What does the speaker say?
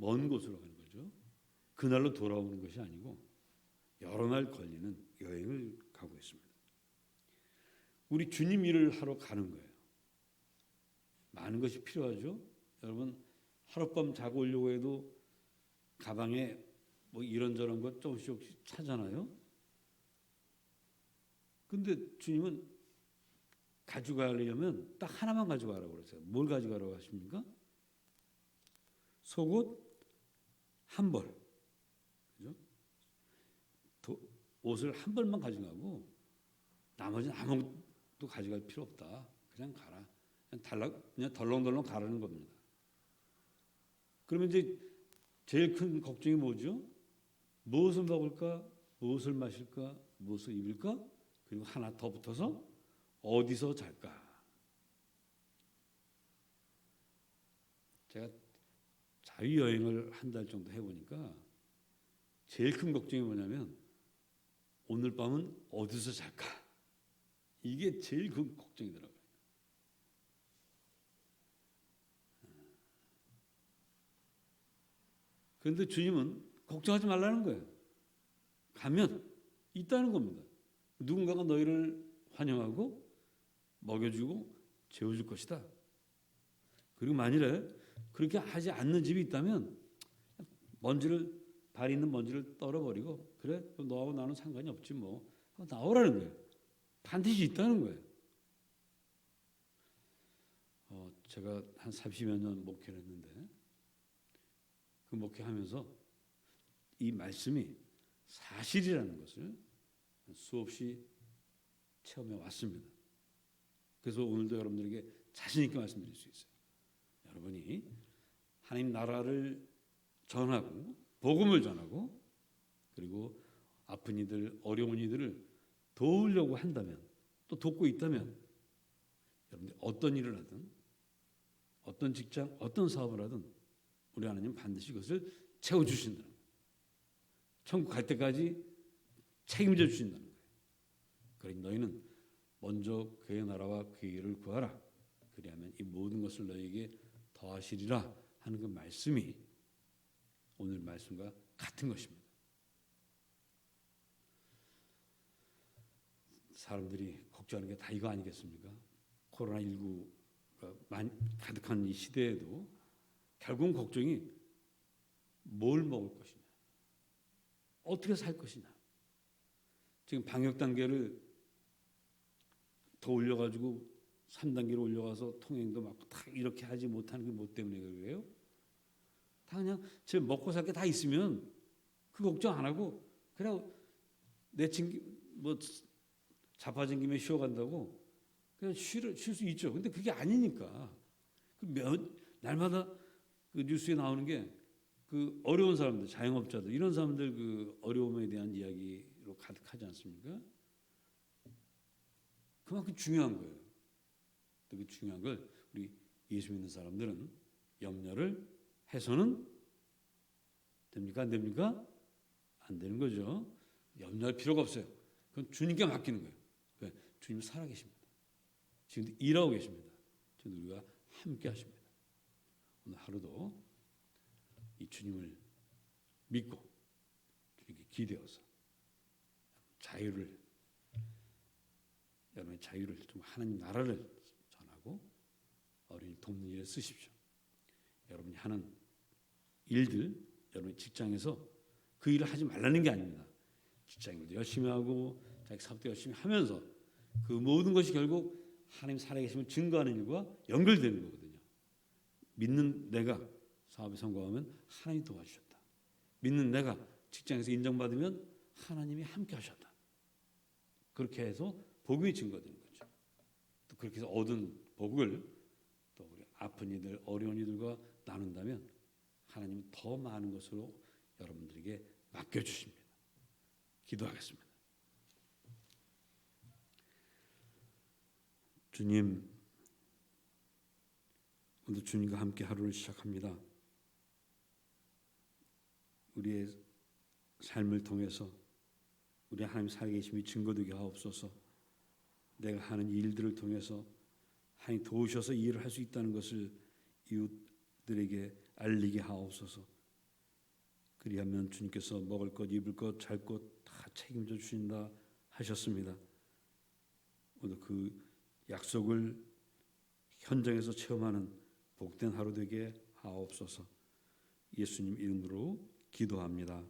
먼 곳으로 가는 거죠. 그날로 돌아오는 것이 아니고 여러 날 걸리는 여행을 가고 있습니다. 우리 주님 일을 하러 가는 거예요. 많은 것이 필요하죠. 여러분 하룻밤 자고 오려고 해도 가방에 뭐 이런저런 것 조금씩 조금씩 차잖아요. 근데 주님은 가져가려면 딱 하나만 가져가라고 그러세요. 뭘 가져가라고 하십니까? 속옷 한 벌. 그죠? 도, 옷을 한 벌만 가져가고 나머지는 아무것도 가져갈 필요 없다. 그냥 가라. 그냥 달락 그냥 덜렁덜렁 가라는 겁니다. 그러면 이제 제일 큰 걱정이 뭐죠? 무엇을 먹을까? 무엇을 마실까? 무엇을 입을까? 그리고 하나 더 붙어서 어디서 잘까? 제가 자유 여행을 한 달 정도 해보니까 제일 큰 걱정이 뭐냐면 오늘 밤은 어디서 잘까? 이게 제일 큰 걱정이더라고요. 그런데 주님은 걱정하지 말라는 거예요. 가면 있다는 겁니다. 누군가가 너희를 환영하고 먹여주고 재워줄 것이다. 그리고 만일에 그렇게 하지 않는 집이 있다면 먼지를 발 있는 먼지를 떨어버리고 그래 너하고 나는 상관이 없지 뭐 나오라는 거예요. 반드시 있다는 거예요. 어, 제가 한 30여 년 목회를 했는데 그 목회하면서 이 말씀이 사실이라는 것을 수없이 체험해 왔습니다. 그래서 오늘도 여러분들에게 자신 있게 말씀드릴 수 있어요. 여러분이 하나님 나라를 전하고 복음을 전하고 그리고 아픈 이들 어려운 이들을 도우려고 한다면 또 돕고 있다면 여러분들 어떤 일을 하든 어떤 직장 어떤 사업을 하든 우리 하나님 반드시 그것을 채워 주신다는 거예요. 천국 갈 때까지 책임져 주신다는 거예요. 그러니 너희는 먼저 그의 나라와 그의 일을 구하라. 그리하면 이 모든 것을 너희에게 더하시리라 하는 그 말씀이 오늘 말씀과 같은 것입니다. 사람들이 걱정하는 게 다 이거 아니겠습니까? 코로나 19가 가득한 이 시대에도 결국은 걱정이 뭘 먹을 것이냐, 어떻게 살 것이냐. 지금 방역 단계를 더 올려가지고 3단계로 올려가서 통행도 막고 다 이렇게 하지 못하는 게 뭐 때문에 그래요? 다 그냥 제 먹고 살 게 다 있으면 그 걱정 안 하고 그냥 내친 뭐 자빠진 김에 쉬어간다고 그냥 쉴 수 있죠. 근데 그게 아니니까 그 몇, 날마다 그 뉴스에 나오는 게 그 어려운 사람들, 자영업자들 이런 사람들 그 어려움에 대한 이야기로 가득하지 않습니까? 그만큼 중요한 거예요. 그 중요한 걸 우리 예수 믿는 사람들은 염려를 해서는 됩니까? 안 됩니까? 안 되는 거죠. 염려할 필요가 없어요. 그건 주님께 맡기는 거예요. 왜? 주님 살아계십니다. 지금 일하고 계십니다. 지금 우리가 함께 하십니다. 오늘 하루도 이 주님을 믿고 주님께 기대어서 자유를 여러분의 자유를 좀 하나님 나라를 어린이 돕는 일에 쓰십시오. 여러분이 하는 일들 여러분의 직장에서 그 일을 하지 말라는 게 아닙니다. 직장일도 열심히 하고 자기 사업도 열심히 하면서 그 모든 것이 결국 하나님 살아계심을 증거하는 일과 연결되는 거거든요. 믿는 내가 사업에 성공하면 하나님이 도와주셨다. 믿는 내가 직장에서 인정받으면 하나님이 함께 하셨다. 그렇게 해서 복음이 증거되는 거죠. 또 그렇게 해서 얻은 복을 아픈 이들, 어려운 이들과 나눈다면 하나님은 더 많은 것으로 여러분들에게 맡겨 주십니다. 기도하겠습니다. 주님, 오늘 주님과 함께 하루를 시작합니다. 우리의 삶을 통해서 우리 하나님 살아계심이 증거되게 하옵소서. 내가 하는 일들을 통해서 하나님 도우셔서 일을 할 수 있다는 것을 이웃들에게 알리게 하옵소서. 그리하면 주님께서 먹을 것, 입을 것, 잘 것 다 책임져 주신다 하셨습니다. 오늘 그 약속을 현장에서 체험하는 복된 하루 되게 하옵소서. 예수님 이름으로 기도합니다.